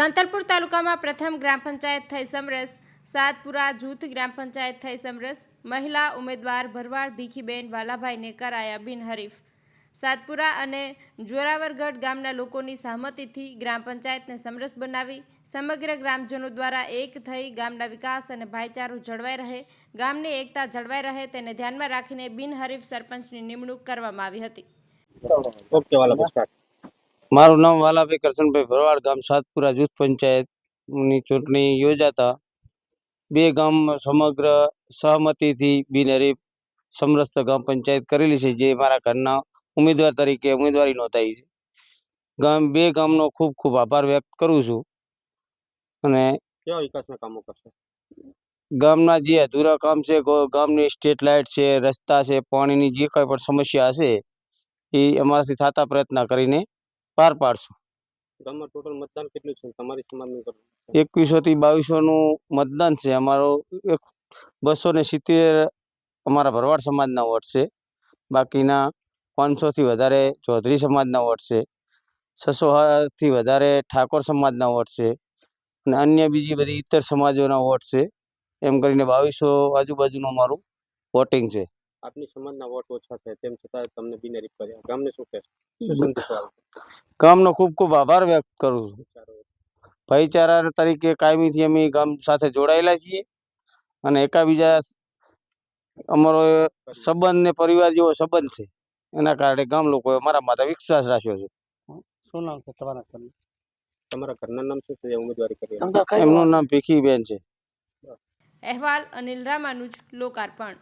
સાંતલપુર તાલુકામાં પ્રથમ ગ્રામ પંચાયત થઈ સમરસ. સાતપુરા જૂથ ગ્રામ પંચાયત થઈ સમરસ. મહિલા ઉમેદવાર ભરવાડ ભીખીબેન વાલાભાઈને કરાયા બિનહરીફ. સાતપુરા અને જોરાવરગઢ ગામના લોકોની સહમતિથી ગ્રામ પંચાયતને સમરસ બનાવી સમગ્ર ગ્રામજનો દ્વારા એક થઈ ગામના વિકાસ અને ભાઈચારો જળવાઈ રહે, ગામની એકતા જળવાઈ રહે તેને ધ્યાનમાં રાખીને બિનહરીફ સરપંચની નિમણૂક કરવામાં આવી હતી. ઓકે વાલા મારું નામ વાલાભાઈ કરશનભાઈ ભરવાડ ગામ સાતપુરા જૂથ પંચાયતની ચૂંટણી યોજાતા. બે ગામ સમગ્ર સહમતિથી બિનહરીફ સમરસ્ત ગામ પંચાયત કરેલી છે જે મારા ઘરના ઉમેદવાર તરીકે ઉમેદવારી નોંધાઈ છે. ગામ બે ગામનો ખૂબ ખૂબ આભાર વ્યક્ત કરું છું. અને કેવા વિકાસના કામો કરશે? ગામના જે અધૂરા કામ છે ગામની સ્ટ્રીટ લાઇટ છે રસ્તા છે પાણીની જે કંઈ પણ સમસ્યા હશે એ અમારાથી થતા પ્રયત્ન કરીને પાર પાડશું. ગામમાં ટોટલ મતદાન કેટલું છે? તમારી સમાજનું એકવીસો થી બાવીસો નું મતદાન છે. અમારો એક બસો ને સિત્તેર અમારા ભરવાડ સમાજના વોટ છે. બાકીના પાંચસો થી વધારે ચૌધરી સમાજના વોટ છે. છસો થી વધારે ઠાકોર સમાજના વોટ છે. અને અન્ય બીજી બધી ઇતર સમાજોના વોટ છે. એમ કરીને બાવીસો આજુબાજુનું અમારું વોટિંગ છે. આપની સમાજના વોટ ઓછા છે. તેમ છતાં તમને બિનહરીફ કર્યા. ગામને શું કહેશો? ગામનો ખૂબ ખૂબ આભાર વ્યક્ત કરું છું. ભાઈચારા તરીકે કાયમીથી અમે ગામ સાથે જોડાયેલા છીએ અને એકાબીજા અમારો સંબંધ ને પરિવાર જેવો સંબંધ છે. એના કારણે ગામ લોકોએ અમારા માથે વિશ્વાસ રાખ્યો છે. શું નામ છે તમારા ઘરનું? તમારા ઘરના નામ શું છે? ઉમેદવારી કરી એમનું નામ ભીખીબેન છે. અહેવાલ અનિલ રામાનુજ લોકાર્પણ.